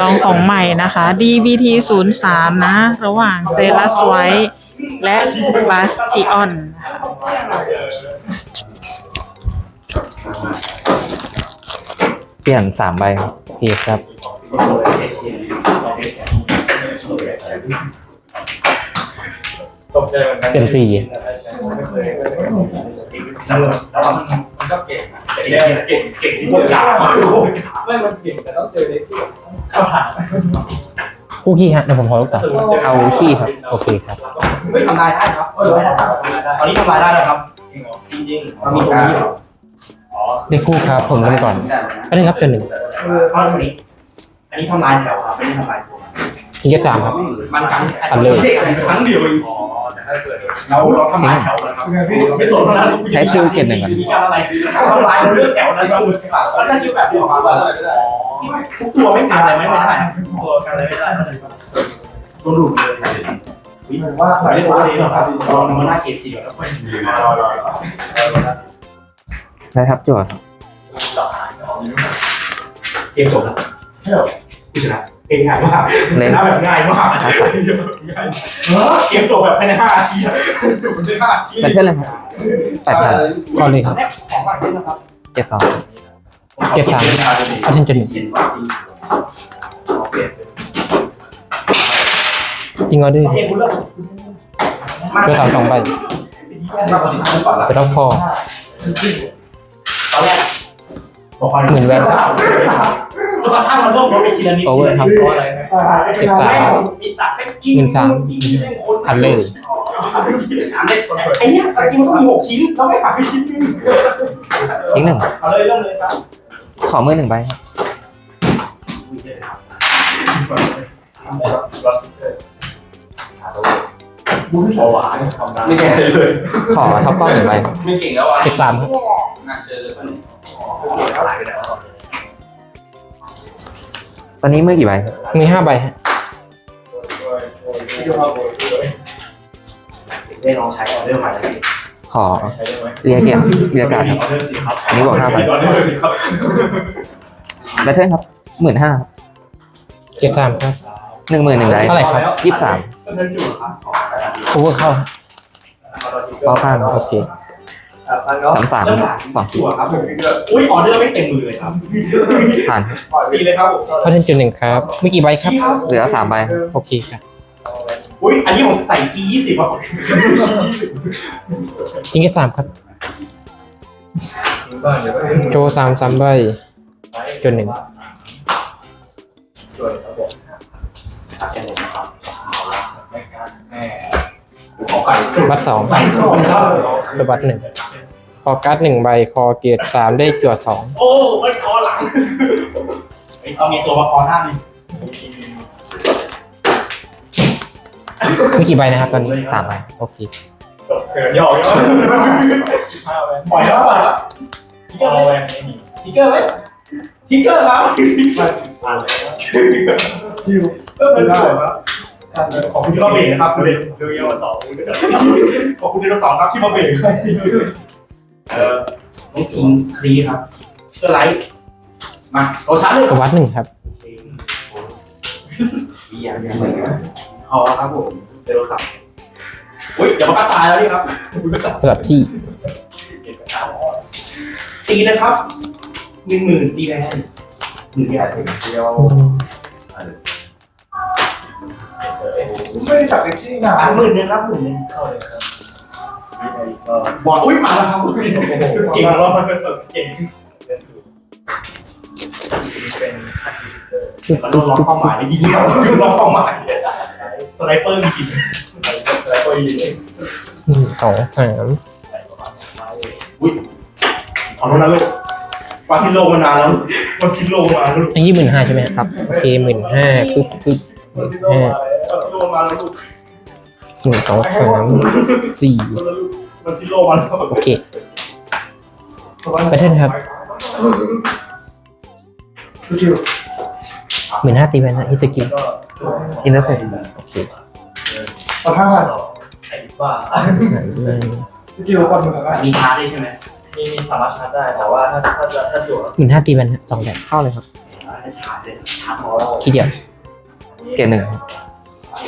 ลองของใหม่นะคะ DBT 0 3นะ ระหว่างเซรัสไวและบาสติออนเปลี่ยนสามใบครับเคครับตกใจเหมือนกันเปลี่ยนสี่ ก็เก่งเก่งเก่งเก่งที่พวกาไม่มันเก่งแต่ต้องเจอเด็กที่เขาหาคู่ขี้ฮะเดี๋ยวผมขอลูกต่อเอาขี้ครับ โอเคครับไม่ทำลายได้ครับตอนนี้ทำลายได้แล้วครับ จริงๆมันมีตรงนี้เหรออ๋อได้คู่ครับผมเริ่มก่อนอันนี้ครับตัวหนึ่งเพราะอันนี้อันนี้ทำลายแถวครับไม่ได้ทำลายตัว ทีก็สามครับ มันกันอันเลย ครั้งเดียวเองอ๋อแต่ถ้าเกิดเราเราทำลายแถวนะครับไม่สนแล้วใช้ฟิลเกตหนึ่งก่อน มีการอะไรทำลายเรื่องแถวนั้นครับแล้วถ้าคิวแบบเดียวมาแบบทุกตัวไม่กันอะไรไม่ได้ตัวกันอะไรไม่ได้ตัวหลุดเลยว่าใส่ได้ตัวนี้หรอครับลองมาหน้าเกตสี่แล้วค่อยรอรอรอได้ครับจั่วครับเกมจบแล้วผู้ชนะ เกมง่ายมากชนะแบบง่ายมากเกมจบแบบภายในห้านาทีจบในห้านาทีแบตเทิลเลยครับแปดพันก่อนเลยครับของใหม่ด้วยนะครับเจ็ดสองเจ็ดสามเอาเทนจุดหนึ่ง จริงออเดอร์เกมคุณเลิกตัวสามสองใบไปต้องพอ ตอนแรกหมื่นแวนครับ จนกระทั่งมันเริ่มลดไปทีละนิดโอเวอร์ครับสิบสามหมื่นสามพันเลยไอ้เนี่ยตะกี้มันมีหกชิ้นแล้วไม่หักไปชิ้นนึงอีกหนึ่งเอาเลยเริ่มเลยครับขอมือหนึ่งใบครับเบาหวานไม่แก่เลยขอท็อปก้อนหนึ่งใบครับไม่เก่งแล้วอะเจ็ดสามครับน่าเจอเลย ตอนนี้มือกี่ใบครับมีห้าใบฮะได้ลองใช้ออเดอร์ใหม่แล้วขอใช้ได้ไหมเรียกเกียร์เรียกการ์ดครับออเดอร์สิครับอันนี้บอกห้าใบออเดอร์สิครับแบตเทิลครับหมื่นห้าเจ็ดสามครับหนึ่งหมื่นหนึ่งใบเท่าไหร่ครับยี่สิบสามก็เพิ่มจุดครับโอเวอร์เข้าเข้าข้างโอเค สามสามสองตัวครับอุ้ยออเดอร์ไม่เต็มมือเลยครับผ่านปีเลยครับผมเข้าเทนจุดหนึ่งครับมีกี่ใบครับ เหลือสามใบโอเคครับอุ้ยอันนี้ผมใส่ทียี่สิบอะจริงแค่สามครับโจสามสามใบจุดหนึ่งขอใส่สุดบัตรสองใส่สุดครับระบัตรหนึ่ง คอการ์ดหนึ่งใบ คอเกียรติสามได้จวดสองโอ้ไม่คอหลังต้องมีตัวมาคอหน้าดิมีกี่ใบนะครับตอนนี้สามใบโอเคเขินย่อย่อปล่อยแล้วปล่อยแล้วทิกเกอร์ไหมทิกเกอร์ไหมทิกเกอร์ครับผ่านเลยคิวก็เป็นได้ครับขอบคุณที่มาเบรกนะครับคุณเบรกดูยาวสองขอบคุณที่มาสองครับที่มาเบรก เออน้องคิงครีครับเพื่อไลท์มาโซชาร์เลยสวัสดหนึ่งครับพอครับผมเจอสับอุ้ยเดี๋ยวมันก็ตายแล้วนี่ครับระดับที่ตีนะครับหนึ่งหมื่นตีแรงหนึ่งเดียวเดียวไม่ได้จับเป็นที่งาสามนหมื่นนึงครับหมื่นนึงเข้าเลยครับ บอกอุ้ยมาแล้วครับเก่งมากมันเป็นเก่งมันต้องล็อกเป้าหมายยิงแล้วล็อกเป้าหมายสไนเปอร์ยิงสไนเปอร์ยิงหนึ่งสองสามอุ้ยขอโทษนะลูกวางที่โลมานานแล้ววางที่โลมาลูกอันนี้หมื่นห้าใช่ไหมครับโอเคหมื่นห้าปึ๊บปึ๊บหมื่นห้าโลมาแล้วลูก หนึ่งสองสามสี่มันซิโลมาแล้วโอเคแบตเทิลครับคิวหมื่นห้าตีแวนนะฮิตสกิลอินเตอร์เซ็ตโอเคตอนห้าพันไอ้บ้าสามเลยคิวก่อนเหมือนกันมีชาร์จได้ใช่ไหมมีมีสามารถชาร์จได้แต่ว่าถ้าถ้าถ้าจั่วหมื่นห้าตีแวนฮะสองแบบเข้าเลยครับอขี้เดียวเกรดหนึ่ง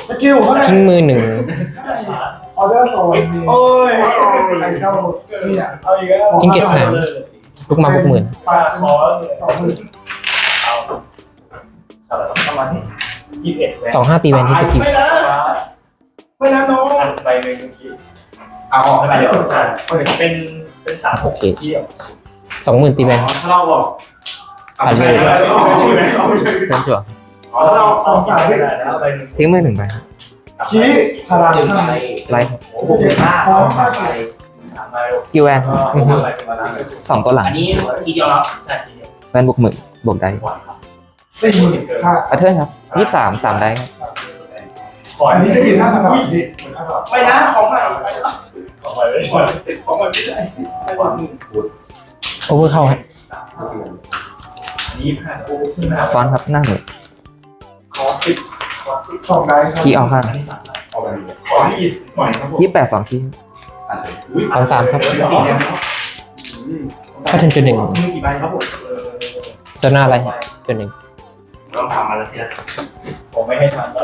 สกิลเท่าไหร่ทิ้งมือหนึ่งออเดอร์โซนมีโอ้ยไอเจ้าเนี่ยเอาอีกแล้วทิ้งเกรดสามลูกมาบุกหมื่นปาดขอสองหมื่นประมาณยี่สิบเอ็ดสองห้าตีแวนที่สกิลไม่นะไม่นะน้องไปเลยเมื่อกี้เอาออกไปเดี๋ยวเป็นเป็นสามหกเที่ยวสองหมื่นตีแวนถ้าเราบอกเอาไปเลยเอาไป เลยเริ่มจั่วถ้าราเอาไปเลยแล้วไปหนึ่งทิ้งมือหนึ่งใบขี้พลังหนึ่งข้างใบไลท์โอ้โหห้าใบสามใบสกิลแวนสองตัวหลัง อันนี้ทีเดียวแล้วใช่ทีเดียวแวนบุกหมื่นบวกได้สี่หมื่นห้าอัเทิร์นครับยี่สามสามได้ครับอันนี้จะกินห้าพันบาทที่หมื่นห้าพันไปนะของใหม่ของใหม่ไม่ใช่ของใหม่ไม่ใช่โอเวอร์เข้าครับอันนี้ผ่านโอ้ขึ้นมาฟอนครับหน้าหมื่น สิบสองได้ครับขี้เอาข้างเอาไปขอที่ใหม่ครับผมยี่สิบแปดสองขี้สามสามครับสี่แล้วถ้าเทิร์นจุดหนึ่งมีกี่ใบครับผมจะหน้าอะไรจุดหนึ่งต้องทำมาแล้วสิผมไม่ให้ทำ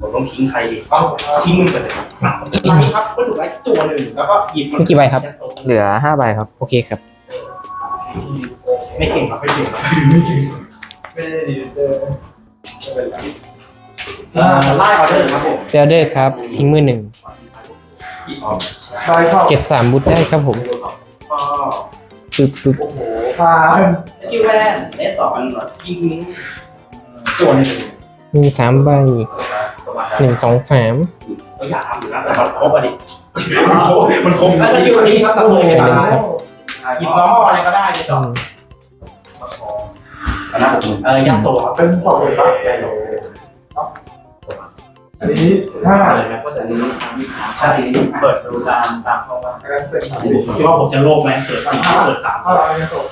ผมต้องทิ้งใครเอาทิ้งมึงไปเลยครับก็ถูกไล่จั่วหนึ่งแล้วก็หยิบมีกี่ใบครับ เหลือห้าใบครับ โอเคครับ ไม่เก่งครับไม่เก่งครับไม่ได้ดีเอ อไล่ออเดอร์ครับผมเซลเดอร์ครับ ทิ้งมือหนึ่งได้เข้าเก็บสามบุตได้ครับผมก็ปึ๊บปึ๊บโอ้โหพาสกิลแวนเลสสองยิงจั่วหนึ่งมีสามใบหนึ่งสองสามเราอยากทำอยู่แล้วแต่มันครบอะดิมันครบมันครบแล้วสกิลวันนี้ครับตัดเลยหยิบล้ออะไรก็ได้ไม่ต้อื องมเออยัดโซ่ครับเป็นสองหมื่นบาทอันนี้ห้าชาตินี้เปิดดูตามตามเข้ามาอันนั้นเป็นสามสิบคิดว่าผมจะโลภไหมเปิดสี่เปิดสามถ้าเราเนี่ยส่ง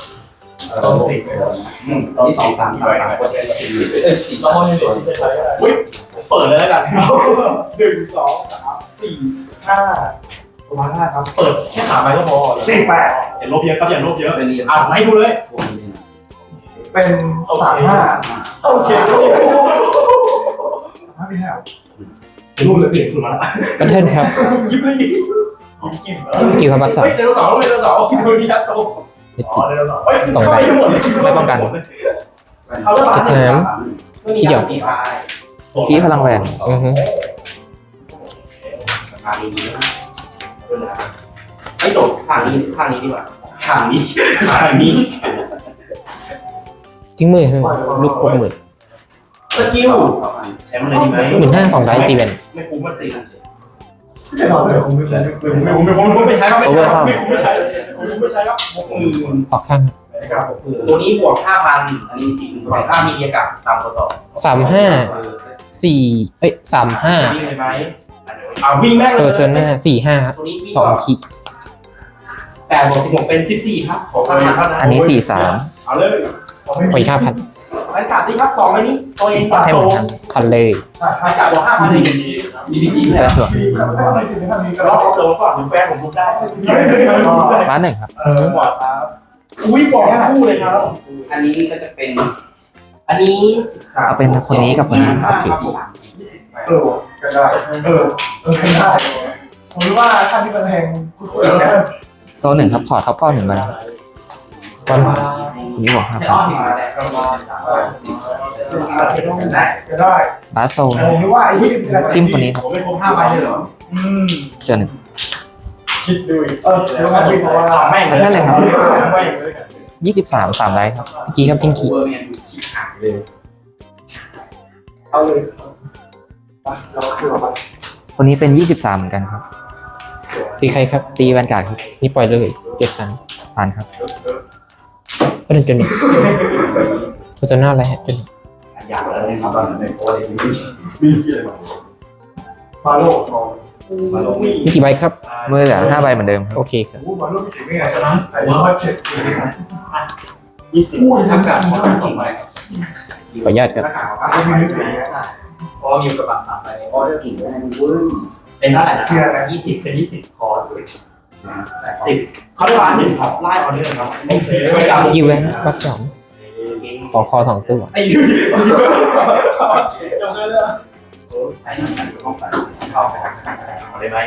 ต้องสี่ต้องสองตามไปเออสี่ต้องให้เปิดอุ้ยเปิดเลยแล้วกันหนึ่งสองสามสี่ห้าประมาณห้าครับ เปิดแค่สามใบก็พอสี่แปดอย่าลบเยอะครับอย่าลบเยอะอะผมให้ดูเลย เป็นสามห้าโอเคห้าพี่แห้วรูปเลยเปลี่ยนคุณมาแล้วบัตเทิร์นครับยิ้มเลยยิ้มยิ้มสกิลครับบัตสองเฮ้ยเจอสองเลยเจอสองดูนี่ชัดโซ่เด็ดอ๋อจิเจอสองเฮ้ยสองใบเข้าไปหมดเลยไม่ป้องกันเอาแล้วเจ็ดสนามขี้เดียวขี้พลังแวนอือฮึไอ้โดดทางนี้ทางนี้ดีกว่าทางนี้ทางนี้ ทิ้งมือขึ้นลูกหกหมื่นสกิลใช้มันเลยดีไหมหมื่นห้าสองได้ตีแวนไม่คุ้มมันตีกันไม่เราเลยคงไม่ใช่ไม่คุ้มไม่คุ้มไม่คุ้มไม่ใช้ครับไม่ใช้ครับไม่คุ้มไม่ใช้ไม่คุ้มไม่ใช้ครับหกหมื่นออกข้างครับตัวนี้บวกห้าพันอันนี้จริงบวกค่ามีเดียกับตามตัวสอบสามห้าสี่เอ้ยสามห้าวิ่งเลยไหมเอาวิ่งแม่งเปเลอยร์เซ็นต์หน้าสี่ห้าครับตัวนี้วิ่งสองขีดแต่บวกสิบหกเป็นสิบสี่ครับขอค่าพันเท่านั้นอันนี้สี่สามเอาเลย ขออีกห้าพันไปกลับที่ครับสองไอ้นี้ตัวเองตัดให้โซหมดครับพันเลย ไปกลับบวกห้าพันเลยดีดีดีดีแล้วส่วนพี่แต่ไม่ได้ไม่ได้ไม่ได้มีกระรรออบบโซก่อนถึงแฟนผมพูดได้ร้านหนึ่งครับ เออหมดครับ อุ้ยบอกคู่เลยครับ อันนี้ก็จะเป็น อันนี้สิบสามเอาเป็นคนนี้กับคนนี้โอเคเออกันได้เออเออกันได้ผมรู้ว่าท่านที่เป็นแห่งคุณคุยกันโซนหนึ่งครับพอร์ตท็อปเข้าหนึ่งใบ ครับวันคนนี้บอกห้าพัออนนมาแล้วก็มากันได้กันได้บาโซ่จิ้มคนนี้ครับเลยเหรออืมเจอหนึ่งคิดดูอีกเออเดี๋ยวมาคุยเพราะว่าแม่งนั่นเลยครับยี่สิบสามสามได้ครับเมื่อกี้ครับทิ้งขีดเบอร์เนี่ยชิบหาเลยเอาเลยเราคือบคนนี้เป็นยี่สิบสามเหมือนกันครับตีใครครับ ตีแวนการ์ดครับ นี่ปล่อยเลย เก็บสามผ่านครับ ก็ถึงจนหนึ่งก็จะหน้าอะไรฮะจนหนึ่งอยากเลยครับตอนนี้โอ้ยมีมาโลกมาลงนี่มีกี่ใบครับมือเหลือห้าใบเหมือนเดิมครับโอเคครับอู้มาโลกไม่ถึงไงฉะนั้นแต่ยอดเจ็ดยี่สิบอู้ทั้ทั้งงกักับบทั้ทั้งงส่ส่งงไปขออนุญาตครับจะมีนึกถึงพออยู่กับบัตรสามไปโอ้ยถึงแล้วมันวุ้นเป็นเท่าไหร่นะยี่สิบเป็นยี่สิบคอสิบ สิบเขาได้ร้านหนึ่งครับไล่ออเดอร์ครับไม่เคยไม่ยาวกี่แวนบักสองขอคอสองตัวไอ้ยูจงเลยเลยไอ้นั่นต้องใส่เข้าไปทางข้างใส่เอาเลยไหม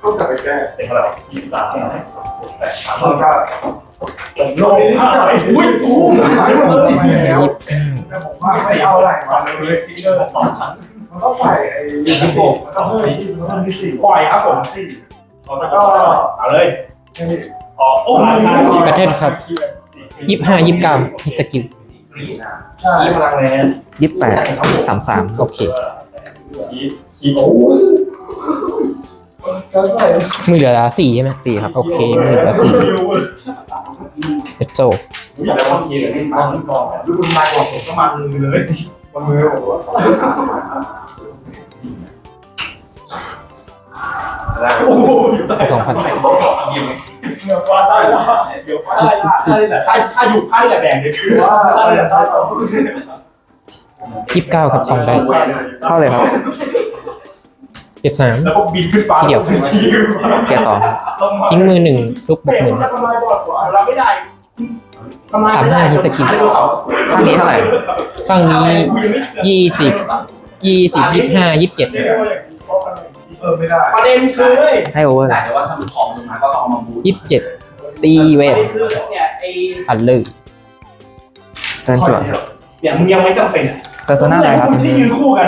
ก็กลับไปแก้เป็นเท่าไหร่ยี่สิบสามแปดสามแล้วก็ผมโลงอุ้ยตู้หายหมดเลยไม่แล้วยี่สิบเก้าแต่ผมว่าไม่เอาอะไรฟัมางเลยสี่เกอร์สองครั้งมันต้องใส่ไอ้มันต้องเพิ่มที่มันต้องมีสี่ปล่อยครับผมสี่ แล้วก็เอาเลยนี่อ๋อโอ้แพทเทิร์นครับ ยี่สิบห้ายี่สิบเก้าฮิตกิลใช่ยี่พลังแรงยี่สิบแปดสามสามโอเคคีคีโอ้ก็ใส่มือเหลือสี่ใช่ไหมสี่ครับ โอเคมือเหลือสี่เอสโจอยากได้ว่าคีเลยให้มันก่อนดูคุณนายบอกผมก็มันเลยมันมือผม ว่าโอ้โหสองพันเดี๋ยวว่าได้ละเดี๋ยวว่าได้ละถ้าได้แต่ถ้าถ้าอยู่ถ้าได้แต่แดงเนี่ยคือว่าถ้าอะไรได้แต่ได้ต่อยี่สิบเก้าครับสองได้เข้าเลยครับเจ็ดสาม แล้วก็บินขึ้นฟ้าเดี๋ยว เกียร์สองทิ้งมือหนึ่งลูกบวกหมื่นทำลายบอดเราไม่ได้สามห้าฮิตกิลข้างนี้เท่าไหร่ข้างนี้ยี่สิบยี่สิบยี่สิบห้ายี่สิบเจ็ด เออไม่ได้ประเด็นคือเว้ยให้โอเวอร์แต่ว่าถ้าของมึงมาก็ต้องเอามาบูทยี่สิบเจ็ดตีเวประทเด็นคือเนี่ยไอ้อันเลยเทิร์นจั่วเนี่ยมึงยังไม่จำเป็นเพอร์โซนาอะไรครับที่ยืนคู่กัน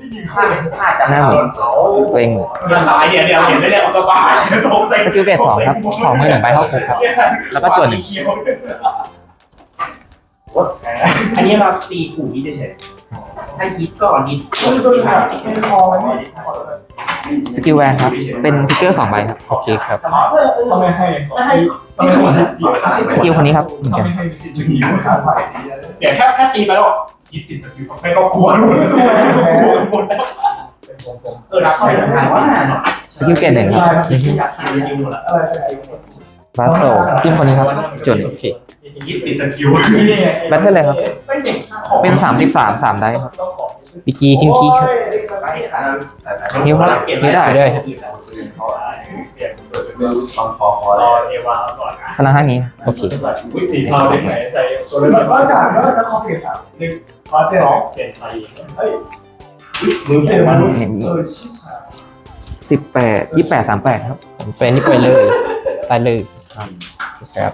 ที่ยืนถ้าคู่กันถ้าจะหน้าหมุนเขาตัวเองหมื่นจะตายเนี่ยเนี่ยเห็นไหมเนี่ยกระบาดตกใส่สกิลเบสสองครับของมือหนึ่งใบเข้าคุกครับ แล้วก็จั่วหนึ่งอันนี้เราตีขู่ฮิตเฉยถ้าฮิตก็ฮิตมันก็จะมีคอมันนี่ สกิลแวนครับ เป็นพิกเกอร์สองใบครับ โอเคครับทำไมให้ทำไมให้สกิลคนนี้ครับเหมือนกันเดี๋ยวแค่แค่ตีไปแล้วฮิตติดสกิลไม่ก็กลัวหมดหมดแล้วเออรับเข้าไปได้ว่าสกิลเกตหนึ่งครับอือฮึอยากใส่ยังอะไรใส่บาโซจิ้มคนนี้ครับจดโอเคฮิตติดสกิลแบทเทิลเลยครับ เป็นสามสิบสามสามได้ครับ บีจีทิ้งคีครับนิ้วครับนิ้วได้ด้วยครับไม่รู้ตอนคอคอรเลอยเอวาก่อนนะพลังห้างนี้ โอเคอุ้ยสีเทาเป็นไหนใส่ตัวแบเล็บว่าจากแล้วจะคอเปลี่ยนสามหนึ่งมาเสร็จสองเปลี่ยนใส่มือเสร็จมันเออชิบหายสิบแปดยี่แปดสามแปดครับผมเป็นนี่ไปเลยตายเลยครับ